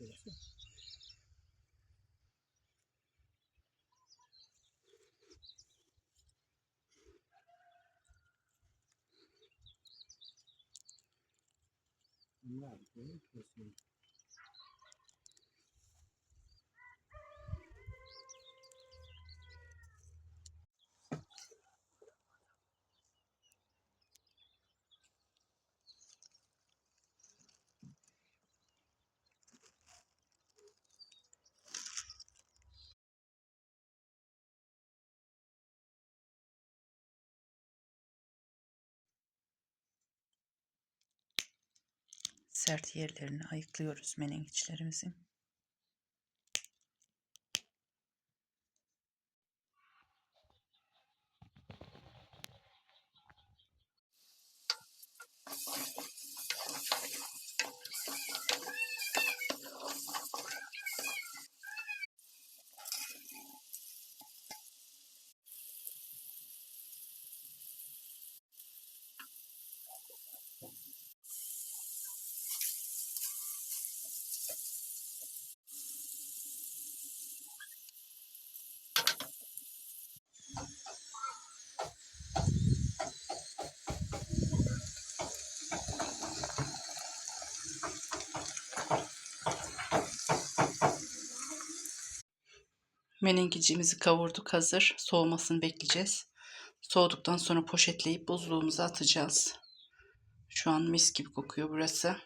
Gracias. 你俩真开心 Sert yerlerini ayıklıyoruz menengiçlerimizin. Menengicimizi kavurduk hazır. Soğumasını bekleyeceğiz. Soğuduktan sonra poşetleyip buzluğumuza atacağız. Şu an mis gibi kokuyor burası.